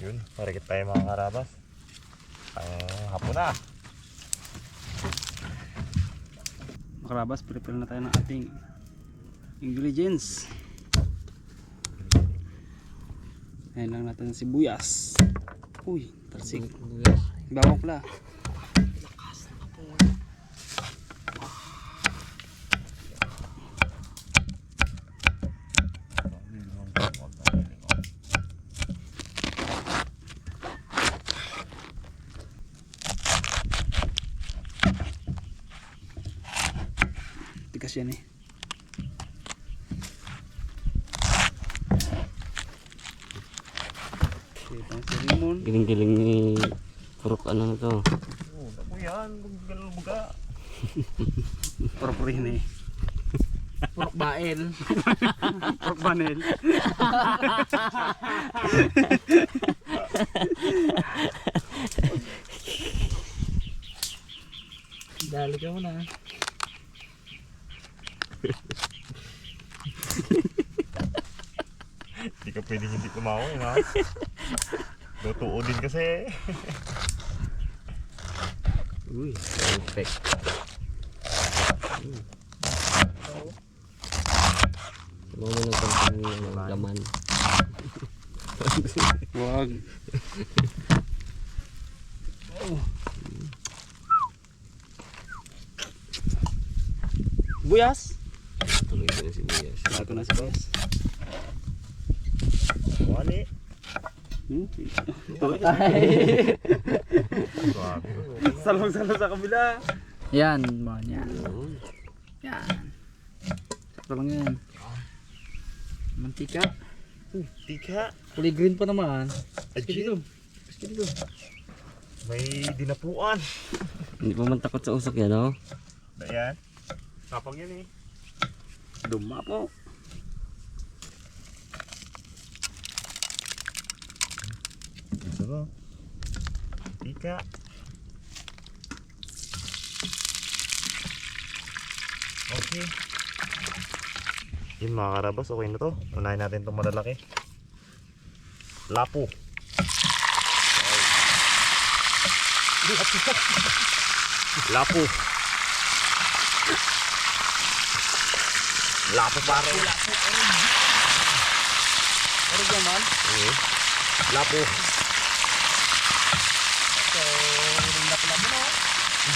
Yun, marikit tayo mga karabas. Ang hapon na. Makarabas, prepare na tayo ng ating ingredients. Ayan lang natin sibuyas. Uy, tarsig. Bawang pala. Tigas yan eh. Ito ang si Limon. Giling-giling ni Purok ano na to. Oh, ako yan. Ganun buga. Purok rin eh. Purok bael. Purok banel. Dali ka muna. Hindi ka pwedeng hindi kumain ha. Totoo din kasi. Uy, perfect. Mm. Ano mo ng konting ano, laman. Wag. Buyas. Tuloy ko na si Buyas. Bago na si Buyas. Wali. Hmm? Grabe. Salong-salong sa kabila. Yan, mga. Yun. Yan. Sakto lang yan. Mantika. Tika. Kulay green pa naman. Ajit. Paski dito. May dinapuan. Hindi pa man takot sa usok yan, oh. Ayan. Kapag yan eh. Duma po. Isa ba? Tika. Okay. Yun mga karabas, okay na to. Unahin natin itong malalaki. Lapo. Lapo. Lapo pare. Ano dyan man? Okay. Lapo.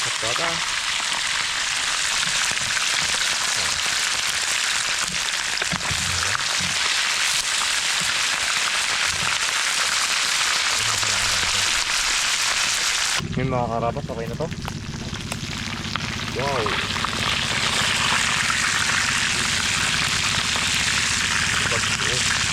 Sakto ata. Yung mga karabas, okay na to? Wow! Bagyo.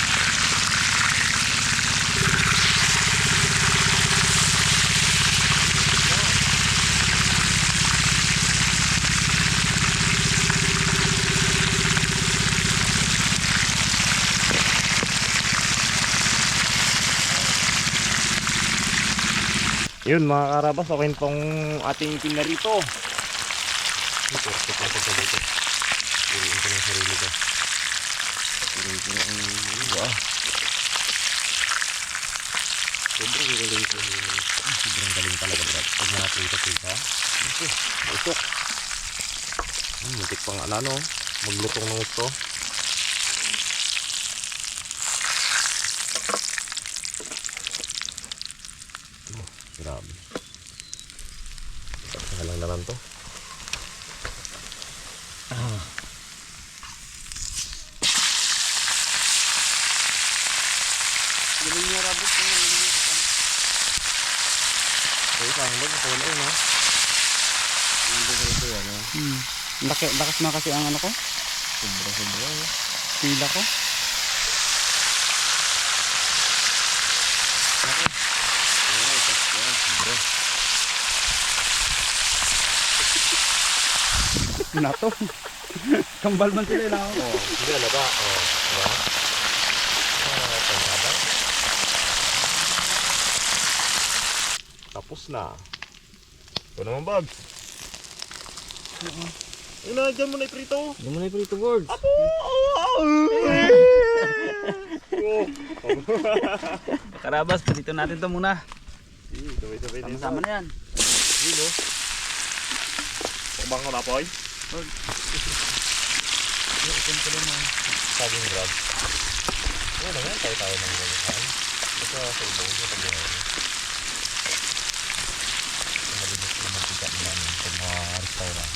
Yun mga karabas, okay na tong ating pinarito. Ito, ito pa ito dito. Piliin ko ng sarili ko. Piliin ko na ang... Wow. Sobrang galing ko. Sobrang galing talaga brad. Pag naprito-prito. Ito, ito. Hmm, mutik pa nga na no. Maglutong ng gusto. Grabe. Saka lang naman to. Galing niya rabot ko. Isa ang lag. Ito na yun ha. Hindi ko ito yan ha. Hmm. Laki, lakas na kasi ang ano ko. Sobra sobra ha. Pila ko. Ay, tapos yan. Sobra. Yun na to. Kambal man sila na ako. Oh, hindi ala ba? Oh, diba? Tapos na. Ito naman bag. Una, dyan mo na iprito. Hindi mo na yung prito board. Apo! Karabas, dito natin to muna. Sabay-sabay din. Sama-sama na yan. Dito. Pagbang ko na po ay. Saging grab. Ano naman, tayo-tayo ng gagawin. Ito sa ibang ito pag yun. Malinis na mantika nila sa mga restaurant.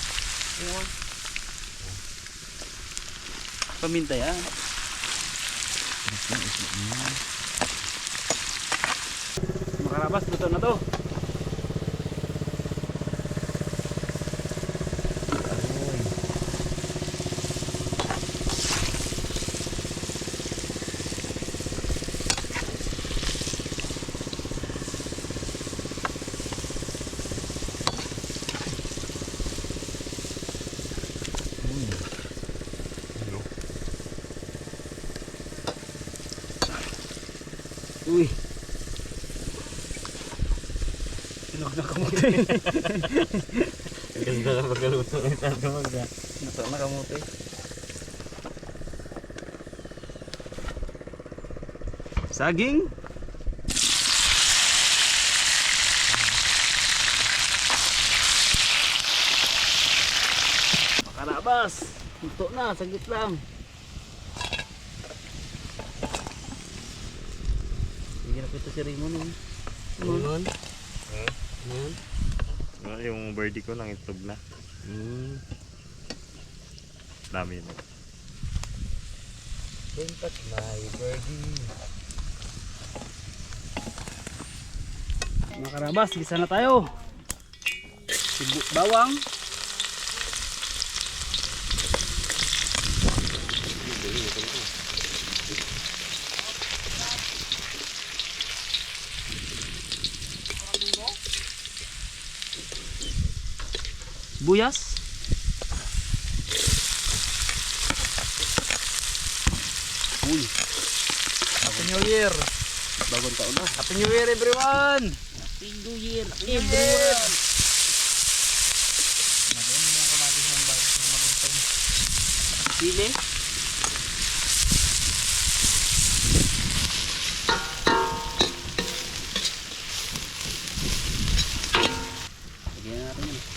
Paminta yan. Mga karabas, luto na to. Ganda na pagkaluto ng tato magda. Luto na kamuti. Saging. Makarabas. Luto na, saglit lang. Hindi na kita si Raymond eh. Ngayon. Ngayon. Ah, Yung birdie ko nang itog na. Hmm. Dami na. Don't touch my birdie. Mga karabas, gisa na tayo. Bawang. Buyas. Uy. Happy New Year. Bagong taon na. Happy New Year everyone. Happy New Year everyone. Sili. Lagyan natin yun.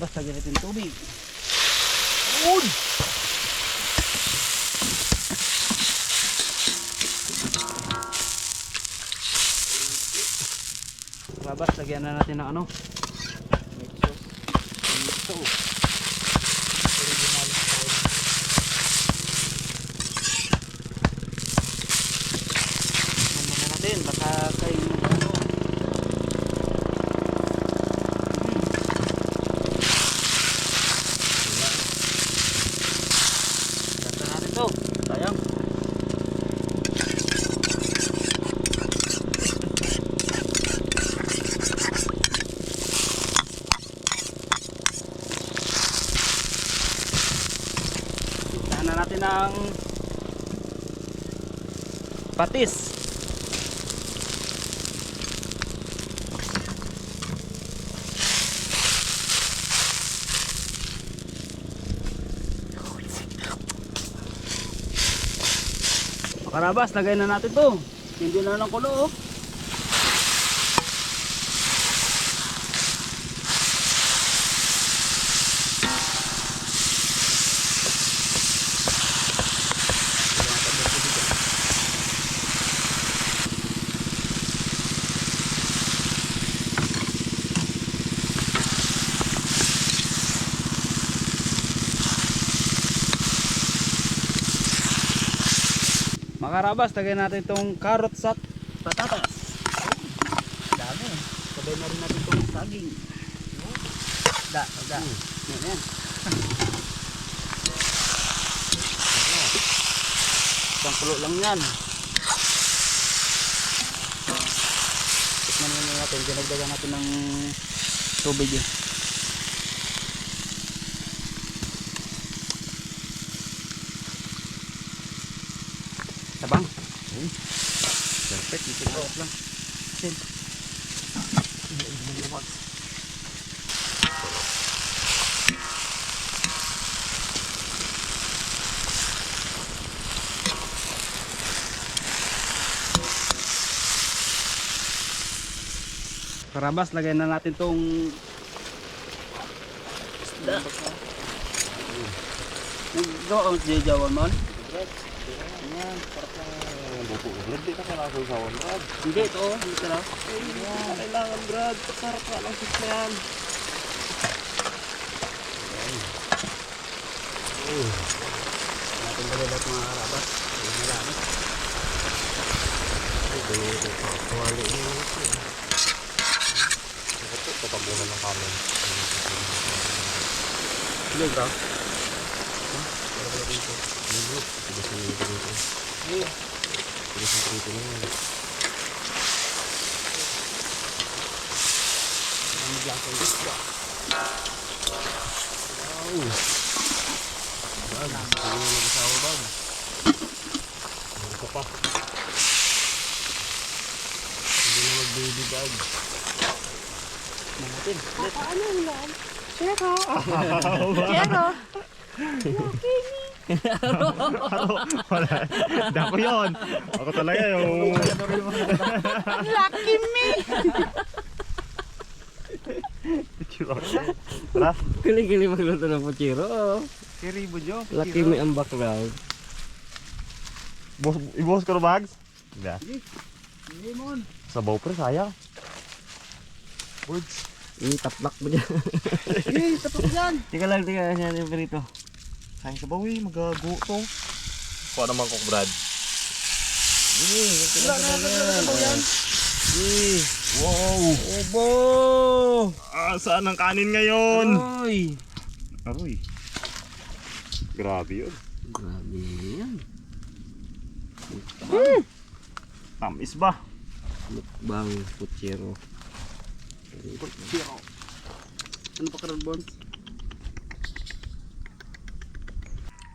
Karabas, lagyan natin tubig. Uy! Karabas, lagyan na natin ng ano? Ito. Ano na natin, baka kayo ano. Gata natin to. Sayang. Tahan na natin ng patis. Makarabas, lagay na natin to. Hindi na lang kulo oh. Makarabas, lagay natin itong carrots at patatas. Dami. Sabay na rin natin itong saging. Da, da. Yan, yan. Isang kulo lang yan. Tikman natin. Dinagdagan natin ng tubig yun. Tabang. Dito na off lang. Karabas, lagay na natin tong isda. Nagdoon siya jawan man. Ayan, parang ang buko ko. Brad, di ka kailangan ko isawan, Brad. Hindi, ito. Hindi ka lang. Ayan, kailangan, Brad. Sarap ka lang sis na yan. Natin lagay lahat mga karabas. Ayun na lang. Wali na yun ito. Ito, tatabunan ng kamen. Hindi ka? Tigas na yun dito. Tigas na dito na yan. Wow. Bag, hindi mo nag-asawa bag. Ano ka pa? Hindi na mag-baby bag. Natin. Ano yung loob? Chero. Chero. Wala. Dako yun. Ako talaga yung... Lucky me. Tara. Kili-kili magluto ng puchiro. Oh. Kiribo Jo. Lucky me ang background. Boss, ibuhos ko na bags? Hindi. Hindi mon. Sabaw pre, sayang. Words. Itaplak mo dyan. Hey, tapos yan. Tika lang, tika. Yan yung perito. Sayang sabaw eh, magago to. Kuha naman ko, Brad. Wala na, nagsasabaw yan. Wow! Obo! Ah, saan ang kanin ngayon? Oy! Aroy. Grabe yun. Grabe yan. Tamis ba? Mukbang puchiro. Ano pa karon?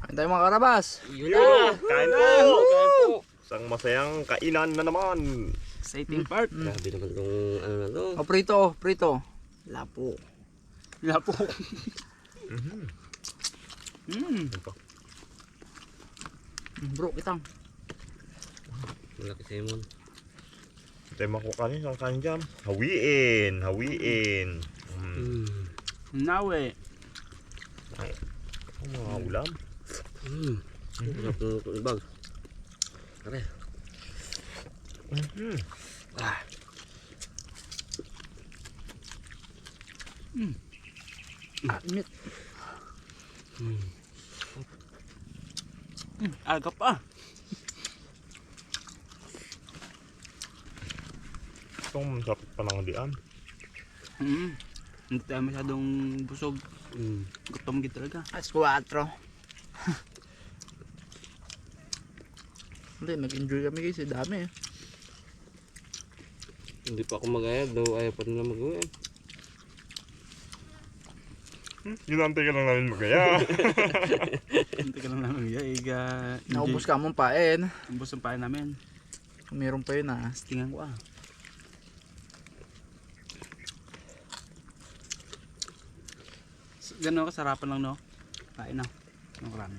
Kain tayo mga karabas. Yun na! Kain po! Kain po! Isang masayang kainan na naman. Exciting part. Grabe naman itong ano na to. O prito, prito. Lapo. Lapo. Mhm. Mm. Bro, kitang. Malaki sa Simon. Ito yung makuha kanin, ang kanin dyan. Hawiin, hawiin. Mm. Mm. Nawe. Ang mga ulam. Mm. Sarap ng luto ng bag. Pare. Mhm. Ah, init. Aga pa. Itong sarap pa ng dian. Mm. Hindi tayo masyadong busog. Mm. Gutom gid talaga. As 4. Hindi, nag-enjoy kami guys. eh. Dami eh. Hindi pa ako mag-ayag daw ayaw pa nila mag-uwi. Ginante ka lang namin magaya. Hindi ka lang namin iga. Naubos ka mong pain. Ubus ang pain namin. Meron pa yun ah. Tingnan ko ah. Ganun kasarapan lang no. Kain na. Ang karami.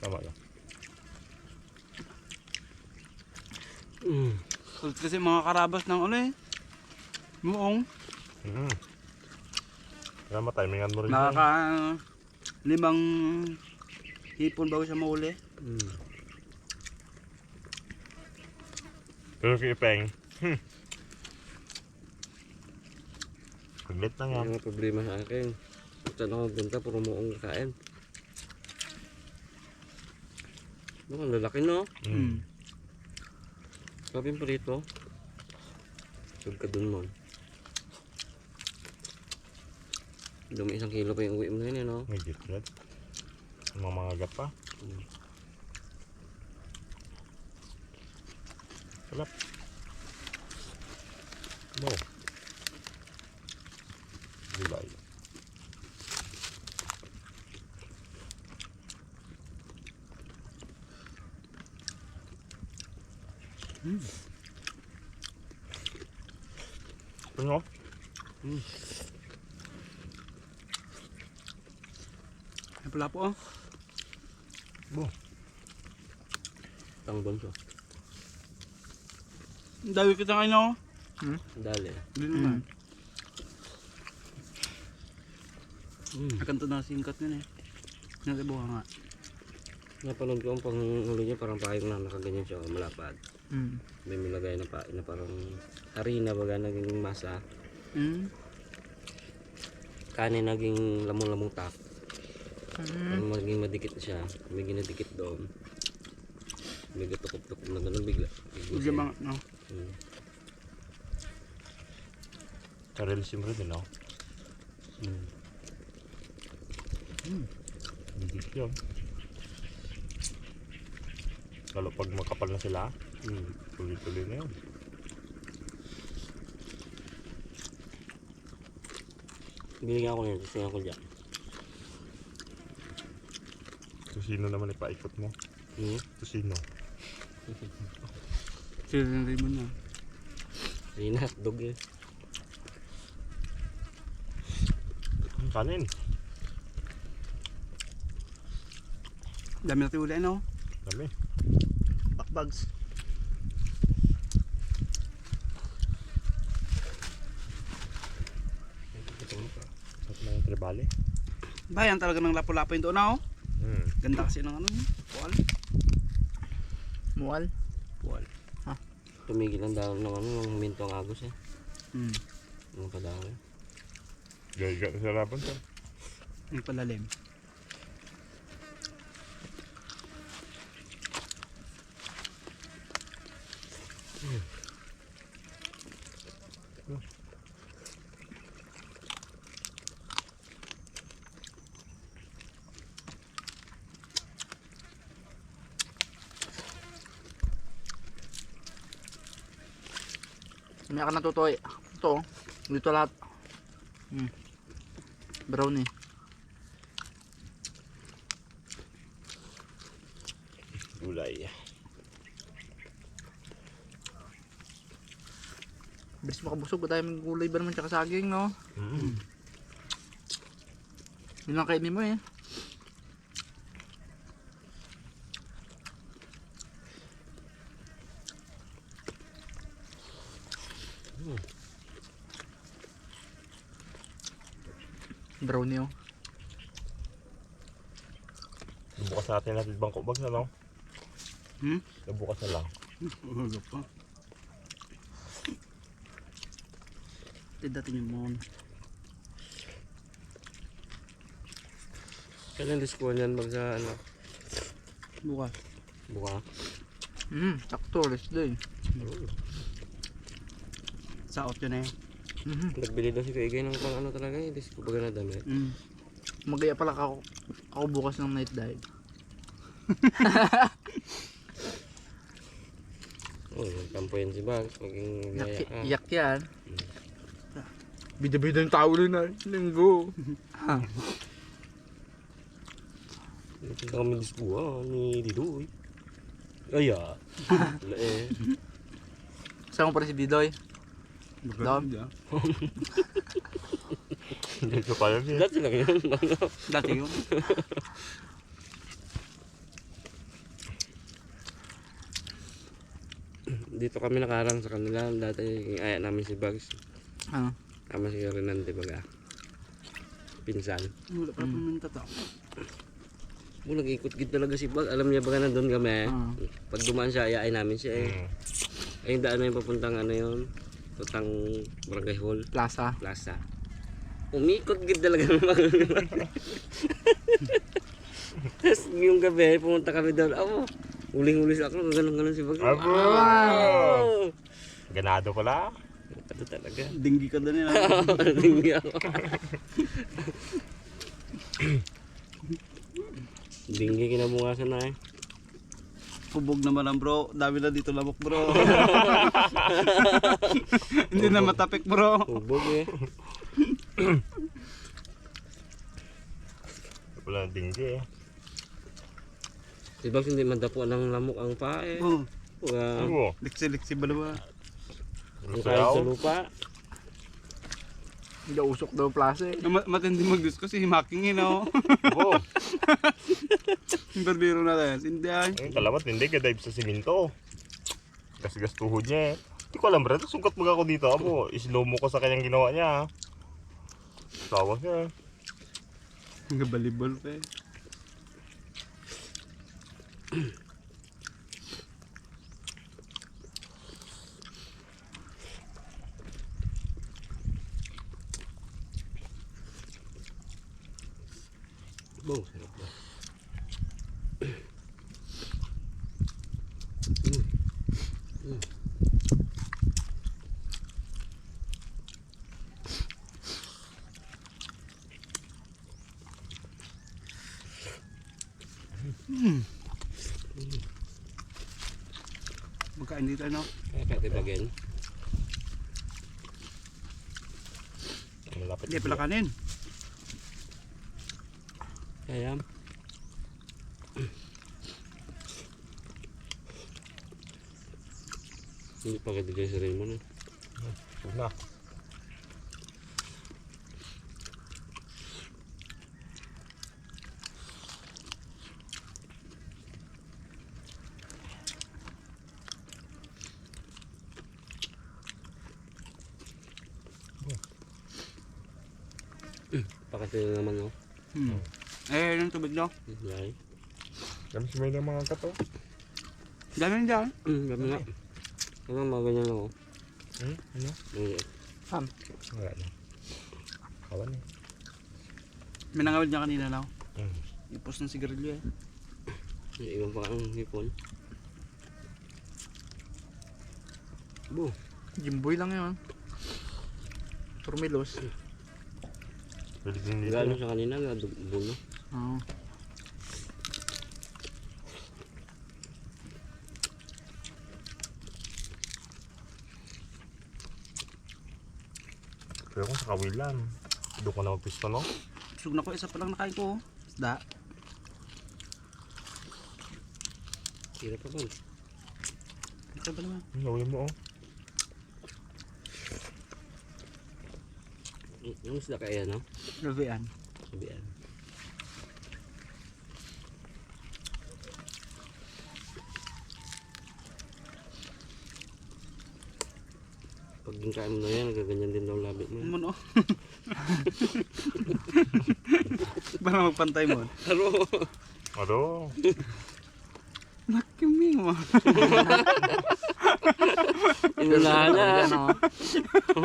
Tama lang. Mm. Kulit kasi mga karabas ng ano eh. Muong. Mhm. Kaya matimingan mo rin. Nakaka limang hipon bago siya mahuli. Mm. Pero kay Peng. Hmm. Lang yan. Yung problema sa akin. Saan ako punta, puro muong kain. Baka ang lalaki no? Mm. Sabi pa rito. Sug ka dun mo. Dumi isang kilo pa yung uwi mo ngayon eh, no? May gitlet. Ang mga gat pa. Mm. Sarap. Mo. Gulay. Ano? Ay pala po oh. Tang bonso. Ang dami kita ngayon oh. Dali. Hindi naman. Mm. Akan to na singkat yun eh. Nalibuha nga. Napanood ko ang pangulo niya parang payong na nakaganyan siya malapad. Mm. May nilagay na pa na parang harina baga naging masa. Hmm. Kanin naging lamong-lamong tak. Mm. Maging madikit siya. May ginadikit doon. May gatukop-tukop na ganun bigla. Bigla siya. mga, no? Mm. Karealism rin din, no? Mm. Bigit yun. Lalo pag makapal na sila, Mm. tuloy-tuloy na yun. Binigyan ko nito. Tingnan ko dyan. Tusino naman ipaikot mo. Mm. Tusino. Sila rin mo na. Harina hotdog eh. Ang Kanin. Dami natin uli, no? Dami. Backbags. Tribali. Bayan talaga ng lapo-lapo yung doon, no? Hmm. Ganda kasi ng ano, puwal. Mual. Puwal. Tumigil ang dahon ng ano, ng minto ang agos eh. Hmm. Ang kadahon. Gaya sa laban to. Yung palalim. May ka natutoy. Ito. oh. Dito lahat. Mm. Brownie. Gulay. Bilis makabusog. Dahil may gulay ba naman tsaka saging, no? Mm. Yun lang kainin mo eh. Brownie oh. Bukas natin bangko bags na, no? Hmm? Bukas na lang. Umaga pa. Tidating yung mon. Kailan diskuhan yan mag sa ano? Bukas. Buka. Mm, sakto. Let's do. Sa out yun eh. Mhm. Nagbili daw si Kuya ng pang ano talaga eh. Disco baga na damit. Mm. Magaya pala ako, ako bukas ng night dive. Oh, tampo yan si Bags. Maging Iyak, gaya iyak yan. Bida-bida yung tao rin na. Linggo. Punta kami diskuhan ni Didoy. Ay ah. Wala eh. Saan mo pa rin si Didoy? Dam? Dito pa yun eh. Dati lang yun. Dati yun. Dito kami nakarang sa kanila. Dati ay namin si Bags. Ano? Tama si Renante baga. Pinsan. Wala pa mm. to. Oh, nag-ikot gid talaga si Bag. Alam niya baga nandun kami. Ah. Pag dumaan siya, ayain namin siya eh. Ay, yung daan na yung papuntang ano yun. Tutang Barangay Hall. Plaza. Plaza. Umikot gid talaga naman. Tapos yung gabi, pumunta kami doon. Ako, huling-huli sa ako. Ganun-ganun si Bag. Abo! Wow! Ganado pala. Ano talaga? Dinggi ka doon yun. Hindi ako. Dinggi kinabukasan na eh. Kubog naman ang bro. Dami na dito lamok bro. Hindi na matapik bro. Hubog eh. Wala dinggi eh. Si Bags hindi madapo ng lamok ang eh. Oh, Wala. Abo. liksi-liksi ba naman? Ang kahit sa lupa. Hindi usok daw plaza eh. Ma- matindi mag-discuss si Himaking yun oh. Yung barbero natin. Hindi ay. Ang kalamat hindi ka dive sa siminto. Gas-gas tuhod niya eh. Hindi ko alam, Brad. Sugat mag ako dito. Abo, slow mo ko sa kanyang ginawa niya. Tawa siya. Gabalibol pa eh. Bong, sarap ba? Magkain dito ano? Kaya pati bagyan. Malapit. Hindi pala kanin. Kaya. Hindi pa kaya sa Raymond eh. Huwag na. Pakati na naman oh. Hmm. Eh, yung tubig daw. Yay. Kami si may ng mga kato. Dami dyan. Mm, gabi nga. Ano mga ganyan ako. Hmm? Ano? Maliit. Wala na. Kawan eh. May nangawid niya kanina daw. Hmm. Ipos ng sigarilyo eh. Ibang pa ang hipon. Bu. Jimboy lang yun. Turmilos. Pwede din dito. Gano'n sa kanina na buno. Oo. Pero kung sa kawilan. Doon ko na magpisto no? Sug na ko, isa pa lang nakain ko. oh. Isda. Hirap pa ba? Ito ba naman? Hmm, Gawin mo oh. Yung isda kaya no? Gabian. Sabihan. Pag yung kain mo na yan, nagaganyan din daw labi mo. Ano? Para magpantay mo. Pero, Ano? Nakiming mo. inunahan na.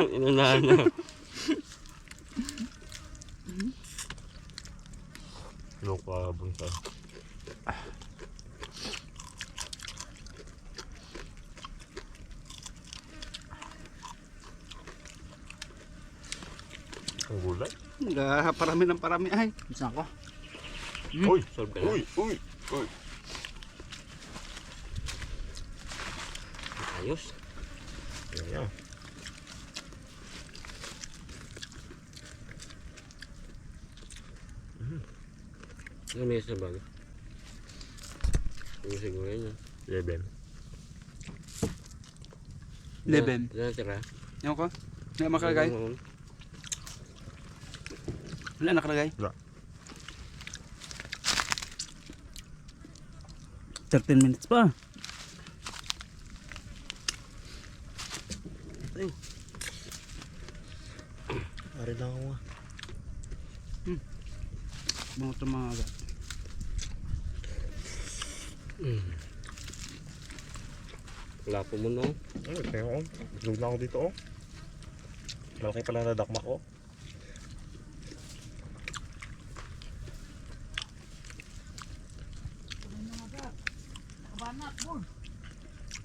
inunahan na. Loko bunsa. Ang gulay. Nga, parami ng parami. Ay, bisa ko. Uy! Solve ka. Uy! Uy! Uy! Ayos. Yan yan. Ano may isa bago? Yung siguro yun. ah. Leben. Leben. Wala na tira. Ewan ko. Wala nakalagay. Ano, Wala nakalagay. Wala. 13 minutes pa. Ari lang ako ah. Mga ito mga agad. Wala po mo no. Ay, tingnan ko. Tulog na ako dito oh. Malaki pala na dakma ko.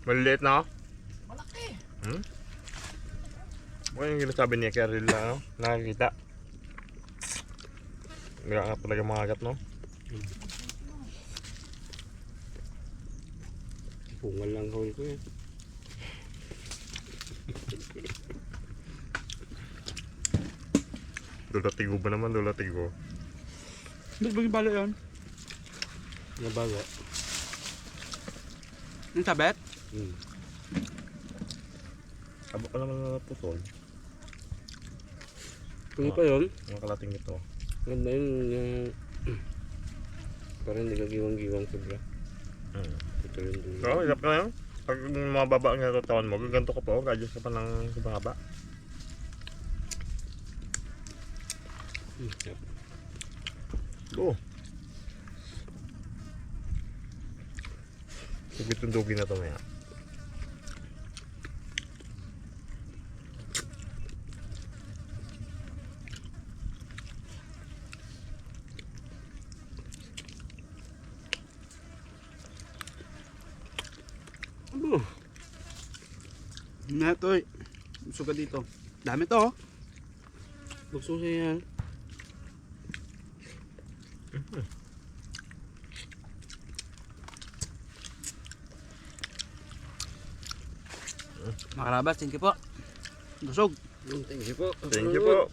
Maliliit na? Malaki. Hmm? Ano yung ginasabi niya kay Aril na ano? Nakakita. Nga talaga mga agat no? Pungal lang hawin ko eh. Dulatigo ba naman? Dulatigo. Ba't ba yung balo yun? Nabaga. Yung tabet? Hmm. Abo pa naman na putol. Tuloy pa yun. Ang kalating ito. Ganda yun. Yung... Parang hindi ka giwang-giwang sobra. Hmm. Ito yun dun. Oo, oh, hirap ka na yun. Pag mga baba ang natawan mo, gaganto ka pa o, gadyo ka pa ng sobrang haba. Sarap. Oo. Sige itong dugi na to maya. Na to eh. Suka dito. Dami to oh. Bugso siya yan. Makarabas, thank you po. Busog. Thank you po. Thank you po.